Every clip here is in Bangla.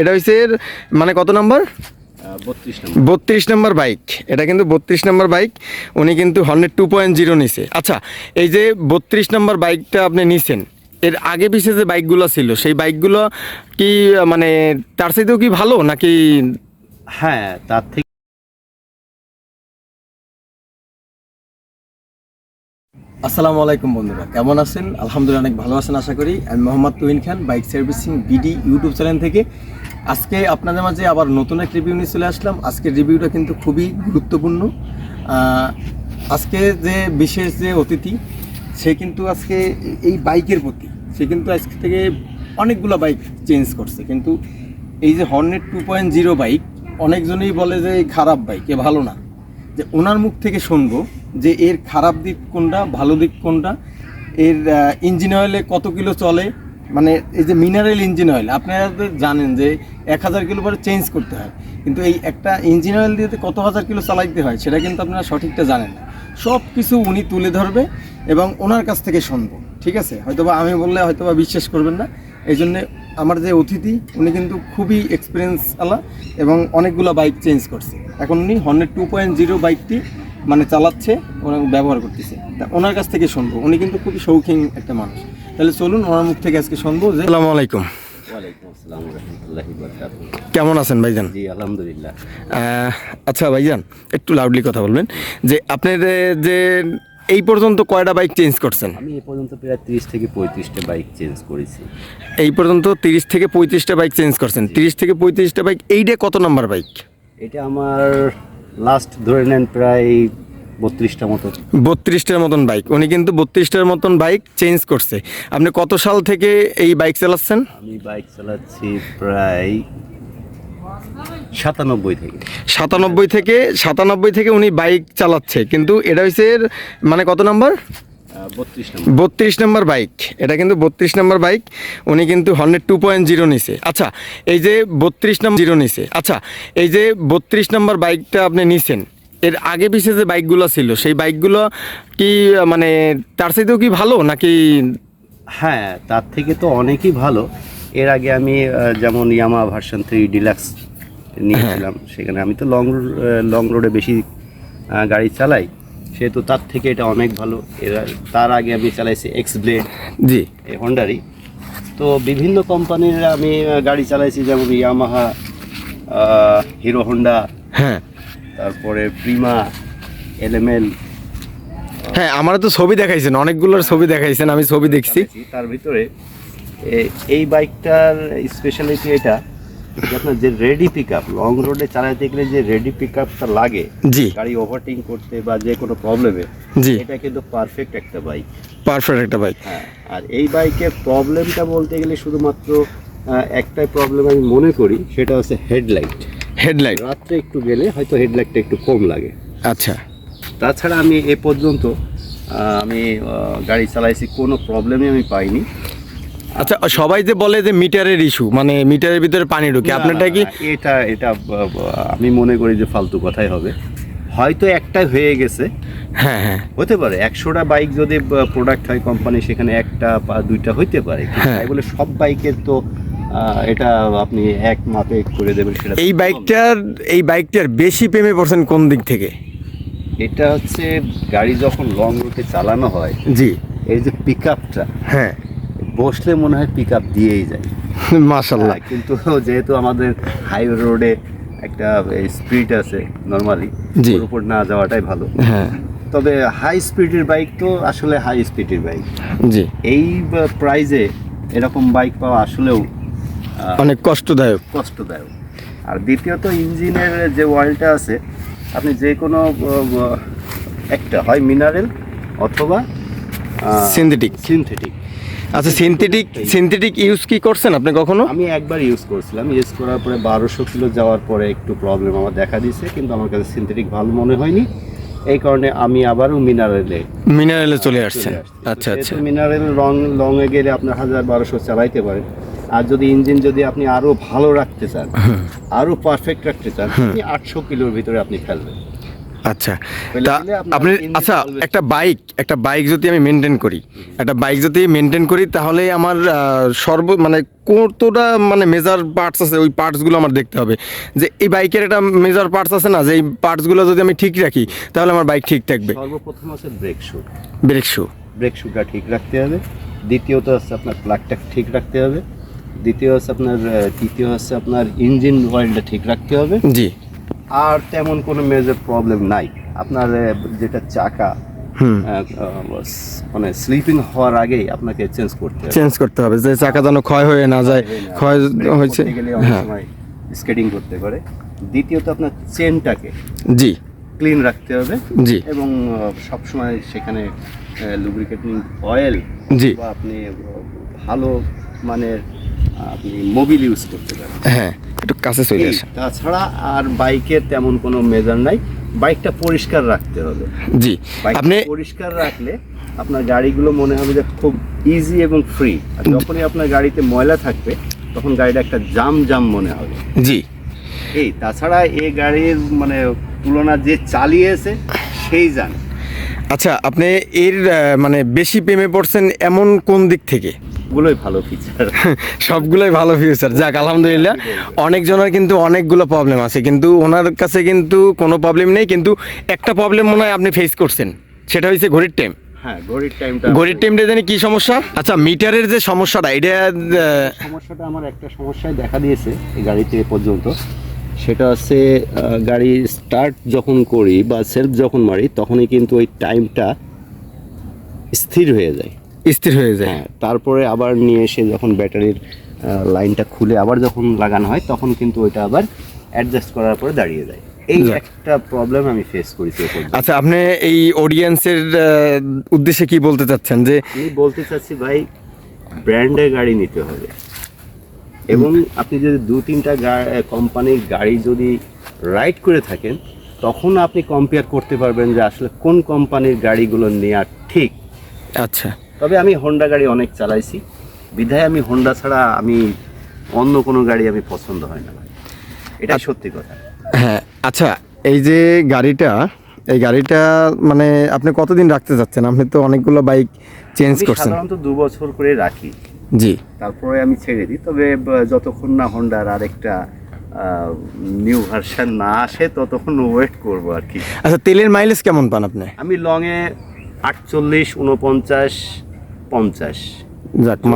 এটা হচ্ছে মানে কত নাম্বার? বত্রিশ নম্বর। বাইক। এটা কিন্তু বত্রিশ নাম্বার বাইক। উনি কিন্তু হন্ড্রেড টু পয়েন্ট জিরো নিছে। আচ্ছা এই যে বত্রিশ নাম্বার বাইকটা আপনি নিছেন এর আগে পিছিয়ে যে বাইকগুলো ছিল সেই বাইকগুলো কি মানে তার সাথেও কি ভালো নাকি? হ্যাঁ তার থেকে আসসালামু আলাইকুম বন্ধুরা কেমন আছেন? আলহামদুলিল্লাহ অনেক ভালো আছেন আশা করি। আমি Mohammad Tuhin Khan bike servicing BD YouTube channel থেকে। আজকে আপনাদের মাঝে আবার নতুন এক রিভিউ নিয়ে চলে আসলাম। আজকের রিভিউটা কিন্তু খুবই গুরুত্বপূর্ণ। আজকে যে বিশেষ যে অতিথি, সে কিন্তু আজকে এই বাইকের প্রতি, সে কিন্তু আজকে থেকে অনেকগুলো বাইক চেঞ্জ করছে। কিন্তু এই যে Hornet two point zero bike, অনেকজনেই বলে যে খারাপ বাইক, এ ভালো না। যে ওনার মুখ থেকে শুনব যে এর খারাপ দিক কোনটা, ভালো দিক কোনটা, এর ইঞ্জিন অয়েলে কত কিলো চলে মানে এই যে মিনারেল ইঞ্জিন অয়েল আপনারা জানেন যে এক হাজার কিলো পরে চেঞ্জ করতে হয়। কিন্তু এই একটা ইঞ্জিন অয়েল দিয়ে কত হাজার কিলো চালাইতে হয়, সেটা কিন্তু আপনারা সঠিকটা জানেন না। সব কিছু উনি তুলে ধরবে এবং ওনার কাছ থেকে শুনব, ঠিক আছে? হয়তোবা আমি বললে হয়তোবা বিশ্বাস করবেন না। এই জন্যে আমার যে অতিথি, উনি কিন্তু খুবই এক্সপিরিয়েন্স আলা এবং অনেকগুলো বাইক চেঞ্জ করছে। এখন উনি হর্নেট টু পয়েন্ট জিরো বাইকটি মানে চালাচ্ছে ওরা ব্যবহার করতেছে। তা ওনার কাছ থেকে শুনব। উনি কিন্তু খুবই শৌখিন একটা মানুষ। তাহলে চলুন ওনার মুখ থেকে আজকে শুনব যে আসসালামু আলাইকুম। ওয়ালাইকুম আসসালাম কেমন আছেন ভাইজান? জি আলহামদুলিল্লাহ। আচ্ছা ভাইজান একটু লাউডলি কথা বলবেন। যে আপনার যে এই পর্যন্ত কয়টা বাইক চেঞ্জ করছেন? আমি এই পর্যন্ত প্রায় তিরিশ থেকে পঁয়ত্রিশটা বাইক চেঞ্জ করেছি। এই পর্যন্ত তিরিশ থেকে পঁয়ত্রিশটা বাইক চেঞ্জ করছেন। তিরিশ থেকে পঁয়ত্রিশটা বাইক এইটা কত নাম্বার বাইক এটা আমার লাস্ট ধরে নেন প্রায় বত্রিশটা মতো বত্রিশটার মতন বাইক উনি কিন্তু বত্রিশটার মতন বাইক চেঞ্জ করছে। আপনি কত সাল থেকে এই বাইক চালাচ্ছেন? আমি বাইক চালাচ্ছি প্রায় সাতানব্বই থেকে। সাতানব্বই থেকে সাতানব্বই থেকে উনি বাইক চালাচ্ছে। কিন্তু এটা হচ্ছে মানে কত নাম্বার? বত্রিশ নম্বর। বত্রিশ নাম্বার বাইক এটা কিন্তু বত্রিশ নাম্বার বাইক উনি কিন্তু হন্ড্রেড টু পয়েন্ট জিরো নিছে। আচ্ছা এই যে বত্রিশ নাম্বার জিরো নিছে। আচ্ছা এই যে বত্রিশ নাম্বার বাইকটা আপনি নিছেন এর আগে পিছিয়ে যে বাইকগুলো ছিল সেই বাইকগুলো কি মানে তার চাইতেও কি ভালো নাকি হ্যাঁ তার থেকে তো অনেকই ভালো। এর আগে আমি যেমন ইয়ামা ভার্সন থ্রি ডিলাক্স নিয়েছিলাম সেখানে আমি তো লং লং রোডে বেশি গাড়ি চালাই। সেহেতু তার থেকে এটা অনেক ভালো। এর তার আগে আমি চালাইছি এক্স ব্লেড জি। এই হন্ডারই তো বিভিন্ন কোম্পানির আমি গাড়ি চালাইছি যেমন ইয়ামাহা হিরো হন্ডা হ্যাঁ। তারপরে প্রিমা এলএমএল। হ্যাঁ আমার তো ছবি দেখাইছেন অনেকগুলোর ছবি দেখাইছেন আমি ছবি দেখছি। তার ভিতরে এই বাইকটার স্পেশালিটি এটা যে আপনার যে রেডি পিক আপ লং রোডে চালাতে গেলে যে রেডি পিক আপটা লাগে জি। গাড়ি ওভারটেকিং করতে বা যে কোনো প্রবলেমে জি। এটা কিন্তু পারফেক্ট একটা বাইক পারফেক্ট একটা বাইক হ্যাঁ আর এই বাইকের প্রবলেমটা বলতে গেলে শুধুমাত্র একটাই প্রবলেম আমি মনে করি সেটা হচ্ছে হেডলাইট হেডলাইট রাত্রে একটু গেলে হয়তো হেডলাইটটা একটু কম লাগে। আচ্ছা। তাছাড়া আমি এ পর্যন্ত আমি গাড়ি চালাইছি কোনো প্রবলেমই আমি পাইনি। আচ্ছা সবাই যে বলে যে মিটারের ইস্যু মানে মিটারের ভিতরে পানি ঢুকে আপনারটা কি? এটা এটা আমি মনে করি যে ফালতু কথাই হবে। হয়তো একটা হয়ে গেছে। হ্যাঁ হ্যাঁ। হতে পারে একশোটা বাইক যদি প্রোডাক্ট হয় কোম্পানি সেখানে একটা বা দুইটা হইতে পারে। হ্যাঁ। তাই বলে সব বাইকের তো এটা আপনি এক মাপে করে দেবেন সেটা এই বাইকটার এই বাইকটার বেশি প্রেমে পড়ছেন কোন দিক থেকে? এটা হচ্ছে গাড়ি যখন লং রুটে চালানো হয় জি। এই যে পিক আপটা হ্যাঁ। বসলে মনে হয় পিক আপ দিয়েই যায়। মাশাল্লাহ হ্যাঁ, কিন্তু যেহেতু আমাদের হাইওয়ে রোডে একটা স্পিড আছে নর্মালি। উপর না যাওয়াটাই ভালো। হ্যাঁ। তবে হাই স্পিডের বাইক তো আসলে হাই স্পিডের বাইক জি। এই প্রাইজে এরকম বাইক পাওয়া আসলেও অনেক কষ্টদায়ক। কষ্টদায়ক। আর দ্বিতীয়ত ইঞ্জিনের যে অয়েলটা আছে আপনি যে কোনো একটা হয় মিনারেল অথবা সিনথেটিক সিনথেটিক আচ্ছা সিনথেটিক সিনথেটিক ইউজ কি করছেন আপনি কখনো? আমি একবার ইউজ করছিলাম। ইউজ করার পরে বারোশো কিলো যাওয়ার পরে একটু প্রবলেম আমার দেখা দিয়েছে কিন্তু আমার কাছে সিনথেটিক ভালো মনে হয়নি। এই কারণে আমি আবারও মিনারেলে মিনারেলে চলে আসছেন। আচ্ছা আচ্ছা। মিনারেল লং লং এ গেলে আপনার হাজার বারোশো চালাইতে পারেন। আর যদি ইঞ্জিন যদি আপনি আরও ভালো রাখতে চান আরও পারফেক্ট রাখতে চান আপনি আটশো কিলোর ভিতরে আপনি ফেলবেন। আচ্ছা। আপনি আচ্ছা একটা বাইক একটা বাইক যদি আমি মেনটেন করি একটা বাইক যদি মেনটেন করি তাহলে আমার সর্ব মানে কতটা মানে মেজার পার্টস আছে ওই পার্টসগুলো আমার দেখতে হবে। যে এই বাইকের একটা মেজার পার্টস আছে না যে এই পার্টসগুলো যদি আমি ঠিক রাখি তাহলে আমার বাইক ঠিক থাকবে। সর্বপ্রথম আছে brake shoe brake shoe brake শুটা ঠিক রাখতে হবে। দ্বিতীয়ত হচ্ছে আপনার প্লাগটা ঠিক রাখতে হবে। দ্বিতীয় হচ্ছে আপনার তৃতীয় হচ্ছে আপনার ইঞ্জিন অয়েলটা ঠিক রাখতে হবে। জি। আর তেমন কোনো মেজর প্রবলেম নাই। আপনার যেটা চাকা মানে স্লিপিং হওয়ার আগেই আপনাকে চেঞ্জ করতে হবে। চেঞ্জ করতে হবে যে চাকা যেন ক্ষয় হয়ে না যায় ক্ষয় হয়েছে। হ্যাঁ। স্কেটিং করতে পারে। দ্বিতীয়ত আপনার চেনটাকে জি। ক্লিন রাখতে হবে। জি। এবং সবসময় সেখানে লুব্রিকেটিং অয়েল জি। বা আপনি ভালো মানের আপনি মোবিল ইউজ করতে পারেন। হ্যাঁ একটু কাছে চলে আসে তাছাড়া আর বাইকের তেমন কোনো মেজার নাই। বাইকটা পরিষ্কার রাখতে হবে। জি আপনি পরিষ্কার রাখলে আপনার গাড়িগুলো মনে হবে যে খুব ইজি এবং ফ্রি আর যখনই আপনার গাড়িতে ময়লা থাকবে তখন গাড়িটা একটা জাম জাম মনে হবে। জি। এই তাছাড়া এই গাড়ির মানে তুলনা যে চালিয়েছে সেই জানে। আচ্ছা আপনি এর মানে বেশি প্রেমে পড়ছেন এমন কোন দিক থেকে? গুলোই ভালো ফিচার সবগুলোই ভালো ফিউচার যাক আলহামদুলিল্লাহ অনেকজনের কিন্তু অনেকগুলো প্রবলেম আছে। কিন্তু ওনার কাছে কিন্তু কোনো প্রবলেম নেই কিন্তু একটা প্রবলেম মনে হয় আপনি ফেস করছেন। সেটা হচ্ছে ঘড়ির টাইম হ্যাঁ ঘড়ির টাইমটা ঘড়ির টাইমটা জানি কি সমস্যা? আচ্ছা মিটারের যে সমস্যাটা এটা সমস্যাটা আমার একটা সমস্যায় দেখা দিয়েছে এই গাড়িতে পর্যন্ত। সেটা হচ্ছে গাড়ি স্টার্ট যখন করি বা সেলফ যখন মারি তখনই কিন্তু ওই টাইমটা স্থির হয়ে যায়। স্থির হয়ে যায়। হ্যাঁ তারপরে আবার নিয়ে এসে যখন ব্যাটারির লাইনটা খুলে আবার যখন লাগানো হয় তখন কিন্তু ওইটা আবার অ্যাডজাস্ট করার পরে দাঁড়িয়ে যায়। এই। একটা প্রবলেম আমি ফেস করেছি আচ্ছা আপনি এই অডিয়েন্সের উদ্দেশ্যে কি বলতে চাচ্ছেন? যে আমি বলতে চাচ্ছি ভাই ব্র্যান্ডের গাড়ি নিতে হবে। এবং আপনি যদি দু তিনটা কোম্পানির গাড়ি যদি রাইড করে থাকেন তখন আপনি কম্পেয়ার করতে পারবেন যে আসলে কোন কোম্পানির গাড়িগুলো নেওয়া ঠিক। আচ্ছা। তবে আমি হোন্ডা গাড়ি অনেক চালাইছি। বিধায় আমি হোন্ডা ছাড়া আমি অন্য কোনো গাড়ি আমি পছন্দ হয় না এটা সত্যি কথা। হ্যাঁ আচ্ছা এই যে গাড়িটা এই গাড়িটা মানে আপনি কতদিন রাখতে চাচ্ছেন আপনি তো অনেকগুলো বাইক চেঞ্জ করছেন। সাধারণত দু বছর করে রাখি। জি। তারপরে আমি ছেড়ে দিই। তবে যতক্ষণ না হন্ডার আরেকটা নিউ ভার্সন না আসে ততক্ষণ ওয়েট করব আর কি। আচ্ছা তেলের মাইলেজ কেমন পান আপনি? আমি লংয়ে আটচল্লিশ উনপঞ্চাশ পঞ্চাশ।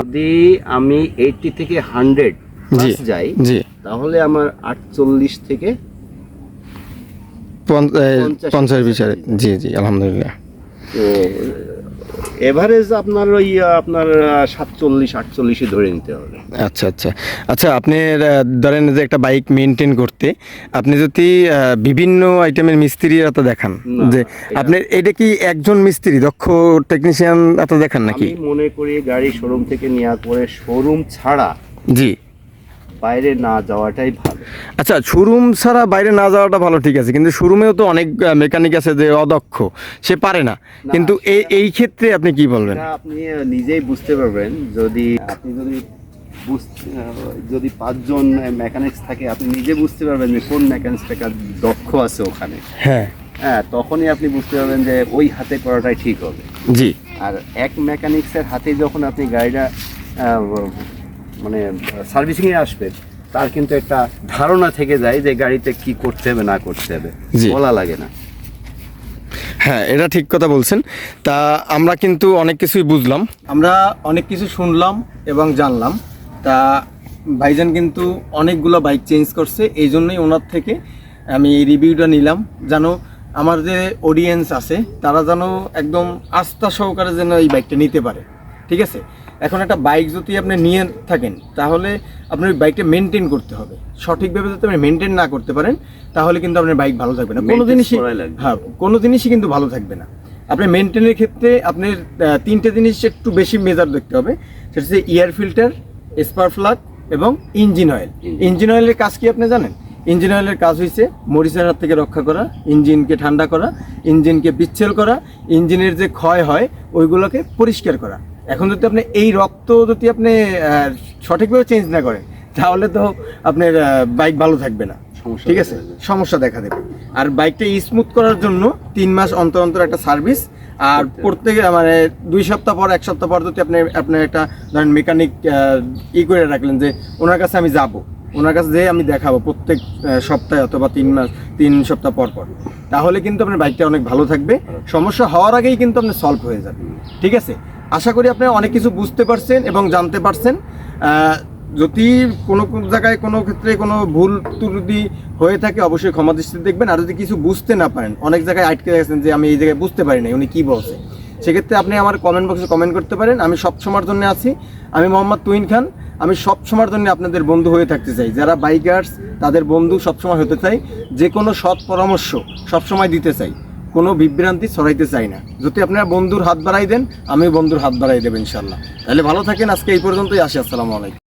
যদি আমি এইটি থেকে হান্ড্রেড যাই জি। তাহলে আমার আটচল্লিশ থেকে পঞ্চ- পঞ্চাশ- পঞ্চাশ বিচারে। জি জি আলহামদুলিল্লাহ। তো এভারেজ আপনার ওই আপনার সাতচল্লিশ আটচল্লিশে ধরে নিতে হবে। আচ্ছা আচ্ছা। আচ্ছা আপনি ধরেন যে একটা বাইক মেনটেন করতে আপনি যদি বিভিন্ন আইটেমের মিস্ত্রি এত দেখান যে আপনি এটা কি একজন মিস্ত্রি দক্ষ টেকনিশিয়ান এত দেখান নাকি? মনে করি গাড়ি শোরুম থেকে নেওয়ার পরে শোরুম ছাড়া জি। বাইরে না যাওয়াটাই ভালো। আচ্ছা শোরুম ছাড়া বাইরে না যাওয়াটা ভালো ঠিক আছে কিন্তু শোরুমেও তো অনেক মেকানিক আছে যে অদক্ষ সে পারে না। কিন্তু এই এই ক্ষেত্রে আপনি কি বলবেন? আপনি নিজেই বুঝতে পারবেন যদি আপনি যদি বুঝ- যদি পাঁচজন মেকানিক্স থাকে আপনি নিজে বুঝতে পারবেন যে কোন মেকানিক্সটা দক্ষ আছে ওখানে। হ্যাঁ। হ্যাঁ তখনই আপনি বুঝতে পারবেন যে ওই হাতে করাটাই ঠিক হবে। জি। আর এক মেকানিক্সের হাতে যখন আপনি গাড়িটা মানে সার্ভিসিংয়ে আসবে তার কিন্তু একটা ধারণা থেকে যায় যে গাড়িতে কি করতে হবে না করতে হবে। বলা লাগে না। হ্যাঁ এটা ঠিক কথা বলছেন। তা আমরা কিন্তু অনেক কিছুই বুঝলাম। আমরা অনেক কিছু শুনলাম এবং জানলাম। তা ভাইজান কিন্তু অনেকগুলো বাইক চেঞ্জ করছে এই জন্যই ওনার থেকে আমি এই রিভিউটা নিলাম। যেন আমার যে অডিয়েন্স আছে তারা যেন একদম আস্থা সহকারে যেন এই বাইকটা নিতে পারে। ঠিক আছে? এখন একটা বাইক যদি আপনি নিয়ে থাকেন তাহলে আপনার ওই বাইকটা মেনটেন করতে হবে। সঠিকভাবে যদি আপনি মেনটেন না করতে পারেন তাহলে কিন্তু আপনার বাইক ভালো থাকবে না। কোনো জিনিসই হ্যাঁ কোনো জিনিসই কিন্তু ভালো থাকবে না। আপনি মেনটেনের ক্ষেত্রে আপনার তিনটে জিনিস একটু বেশি মেজার দেখতে হবে। সেটা হচ্ছে এয়ার ফিল্টার স্পার প্লাগ এবং ইঞ্জিন অয়েল ইঞ্জিন অয়েলের কাজ কি আপনি জানেন? ইঞ্জিন অয়েলের কাজ হয়েছে মরিচের হাত থেকে রক্ষা করা ইঞ্জিনকে ঠান্ডা করা ইঞ্জিনকে বিচ্ছেল করা ইঞ্জিনের যে ক্ষয় হয় ওইগুলোকে পরিষ্কার করা। এখন যদি আপনি এই রক্ত যদি আপনি সঠিকভাবে চেঞ্জ না করেন তাহলে তো আপনার বাইক ভালো থাকবে না। ঠিক আছে? সমস্যা দেখা দেবে। আর বাইকটা স্মুথ করার জন্য তিন মাস অন্তর অন্তর একটা সার্ভিস আর প্রত্যেকে মানে দুই সপ্তাহ পর এক সপ্তাহ পর যদি আপনি আপনার একটা ধরেন মেকানিক ই করে রাখলেন যে ওনার কাছে আমি যাব। ওনার কাছে যেয়ে আমি দেখাবো প্রত্যেক সপ্তাহে অথবা তিন মাস তিন সপ্তাহ পর পর। তাহলে কিন্তু আপনার বাইকটা অনেক ভালো থাকবে। সমস্যা হওয়ার আগেই কিন্তু আপনার সলভ হয়ে যাবে ঠিক আছে? আশা করি আপনি অনেক কিছু বুঝতে পারছেন এবং জানতে পারছেন। যদি কোনো কোনো জায়গায় কোনো ক্ষেত্রে কোনো ভুল ত্রুটি হয়ে থাকে, অবশ্যই ক্ষমা দৃষ্টিতে দেখবেন। আর যদি কিছু বুঝতে না পারেন, অনেক জায়গায় আটকে গেছেন যে আমি এই জায়গায় বুঝতে পারি না উনি কী বলছে? সেক্ষেত্রে আপনি আমার কমেন্ট বক্সে কমেন্ট করতে পারেন। আমি সব সময়ের জন্য আছি। আমি মোহাম্মদ তুইন খান। আমি সব সময়ের জন্য আপনাদের বন্ধু হয়ে থাকতে চাই। যারা বাইকার্স তাদের বন্ধু সবসময় হতে চাই। যে কোনো সৎ পরামর্শ সবসময় দিতে চাই। কোনো বিভ্রান্তি ছড়াইতে চাই না। যদি আপনারা বন্ধুর হাত বাড়াই দেন আমি বন্ধুর হাত বাড়াই দেবেন ইনশাল্লাহ তাহলে ভালো থাকেন, আজকে এই পর্যন্তই, আসি, আসসালামু আলাইকুম।